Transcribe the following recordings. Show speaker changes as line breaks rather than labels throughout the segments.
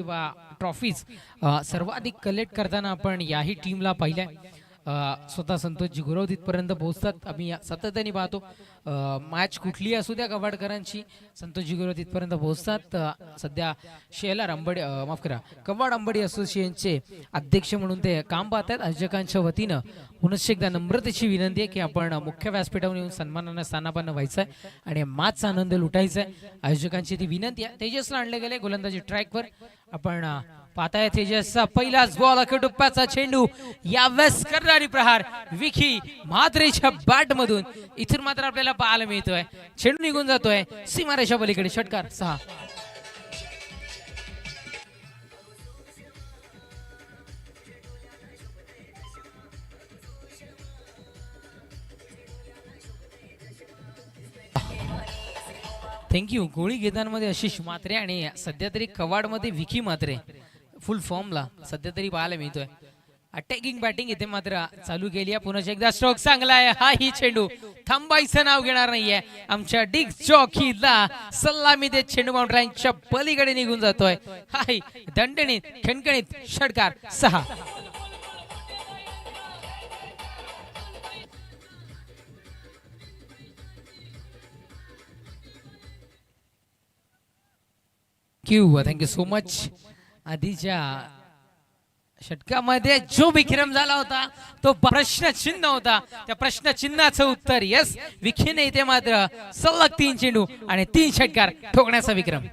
किंवा ट्रॉफीज सर्वाधिक कलेक्ट करताना आपण याही टीमला पाहिल्या. स्वतः संतोषजी गुरव तिथपर्यंत पोहोचतात. आम्ही सातत्याने पाहतो. मॅच कुठली असू द्या कवाडकरांची संतोषजी गुरव तिथपर्यंत पोहोचतात. सध्या शेलार अंबडी माफ करा कवाड अंबडी असोसिएशनचे अध्यक्ष म्हणून ते काम पाहत आहेत आयोजकांच्या वतीनं पुनश्च एकदा नम्रतेची विनंती आहे की आपण मुख्य व्यासपीठावर येऊन सन्मानानं स्थानापन्न व्हायचं आहे आणि माच आनंद लुटायचा आहे आयोजकांची ती विनंती आहे. तेजसला आणले गेले गोलंदाजी ट्रॅकवर आपण अ, पाहताय तेजसचा पहिलाच बॉल अखेटुप्प्याचा चेंडू. यावेळेस करणारी प्रहार विखी म्हात्रेच्या बॅट मधून इथून मात्र आपल्याला पाहायला मिळतोय. चेंडू निघून जातोय. सीमारेषा पलीकडे षटकार सहा. थँक्यू गोळी घेतांमध्ये आशिष मात्रे आणि सध्या तरी कवाडमध्ये विकी मात्रे फुल फॉर्मला सध्या तरी पाहायला मिळतोय. अटॅकिंग बॅटिंग इथे मात्र चालू केली आहे. पुन्हा एकदा स्ट्रोक चांगला आहे हा ही चेंडू. थांबायचं नाव घेणार नाहीये. आमच्या डिग जॉकीला सल्लामी देत चेंडू बाउंड्रांच्या पलीकडे निघून जातोय. हाय दंडणीत खणखणीत षटकार सहा. थँक्यू थँक्यू सो मच आधीच्या षटकामध्ये जो विक्रम झाला होता तो प्रश्न चिन्ह होता. त्या प्रश्न चिन्हाचं उत्तर यस विखीने इथे मात्र सलग तीन चेंडू आणि तीन षटकार ठोकण्याचा विक्रम.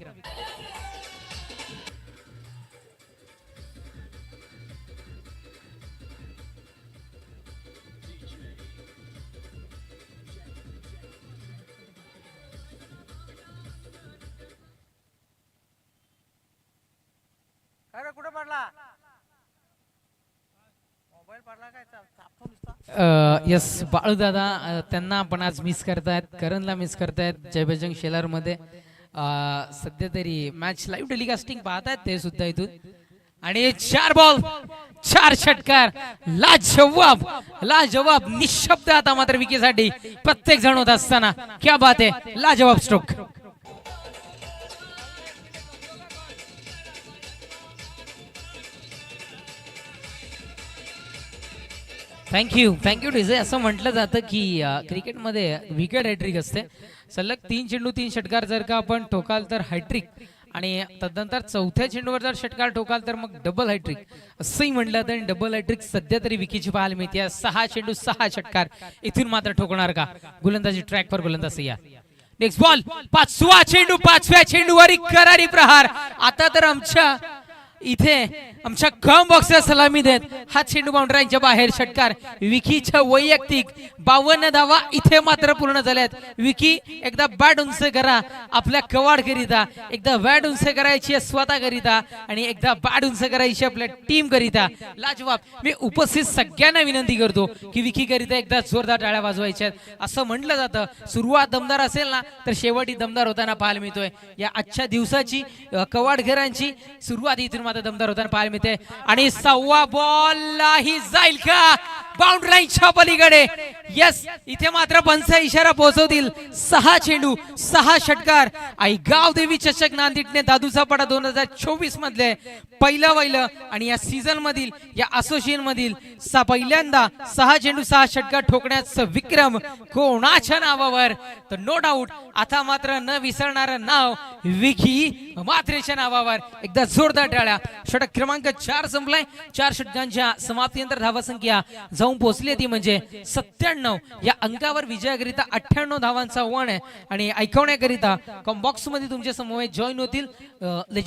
अरे कुठे पडला? मोबाईल पडला काय? चापतो नुसता.
येस बाळूदादा त्यांना आपण आज मिस करतायत करणला मिस करतायत जय बजरंग शेलारमध्ये सध्या तरी मॅच लाईव्ह टेलिकास्टिंग पाहतायत ते सुद्धा इथून. आणि चार बॉल चार षटकार लाजवाब लाजवाब निशब्द आता मात्र विकेसाठी प्रत्येक जण होत असताना. क्या बात आहे लाजवाब स्ट्रोक थँक्यू थँक्यू डिझे असं म्हटलं जातं की क्रिकेटमध्ये विकेट हॅट्रिक असते. सलग तीन चेंडू तीन षटकार जर का आपण ठोकाल तर हॅट्रिक आणि तदनंतर चौथ्या चेंडूवर जर षटकार ठोकाल तर मग डबल हॅट्रिक असंही म्हटलं तर डबल हॅट्रिक सध्या तरी विकीची पाहायला मिळते. सहा चेंडू सहा षटकार इथून मात्र ठोकणार का? गोलंदाजी ट्रॅकवर गोलंदाज या. नेक्स्ट बॉल पाचवा चेंडू पाचव्या चेंडूवर करारी प्रहार. आता तर आमच्या इथे आमच्या कम बॉक्सला सलामी देत हा चेंडू बाउंड्राईच्या बाहेर षटकार. विकीच्या वैयक्तिक बावन्न धावा इथे मात्र पूर्ण झाल्यात. विकी एकदा बॅट उंच करा आपल्या कवाड करिता. एकदा बॅट उंच करायची स्वतः करिता आणि एकदा बॅट उंच करायची आपल्या टीम करिता. लाजवाब. मी उपस्थित सगळ्यांना विनंती करतो की विकी करिता एकदा जोरदार टाळ्या वाजवायच्या असं म्हटलं जातं. सुरुवात दमदार असेल ना तर शेवटी दमदार होताना पाहायला मिळतोय. या आजच्या दिवसाची कवाड कवाडघरांची सुरुवात इथून मात्र दमदार होताना पाहायला मिळते. आणि सव्वा बॉल ही जाईल का? बाउंड्राईनच्या पलीकडे येस इथे मात्र पंचा इशारा पोहोचवतील. सहा चेंडू सहा षटकार. आई गाव देवी चषक नांदेडने दादूचा पडा दोन हजार चोवीस मधले. पहिलं पहिलं आणि या सीझन मधील या असोसिएशन मधील सा पहिल्यांदा सहा चेंडू सहा षटकार ठोकण्याचा विक्रम कोणाच्या नावावर? तर नो डाऊट आता मात्र न विसरणार नाव विकी मात्रेच्या नावावर. एकदा जोरदार टाळ्या. षटक क्रमांक चार संपलाय. चार षटकांच्या समाप्तीनंतर धावा संख्या जाऊन पोहोचली ती म्हणजे सत्त्याण्णव या अंकावर विजयाकरिता अठ्ठ्याण्णव धावांचा आव्हान आहे. आणि ऐकवण्याकरिता कॉम्बॉक्समध्ये मध्ये तुमच्यासमोर जॉईन होतील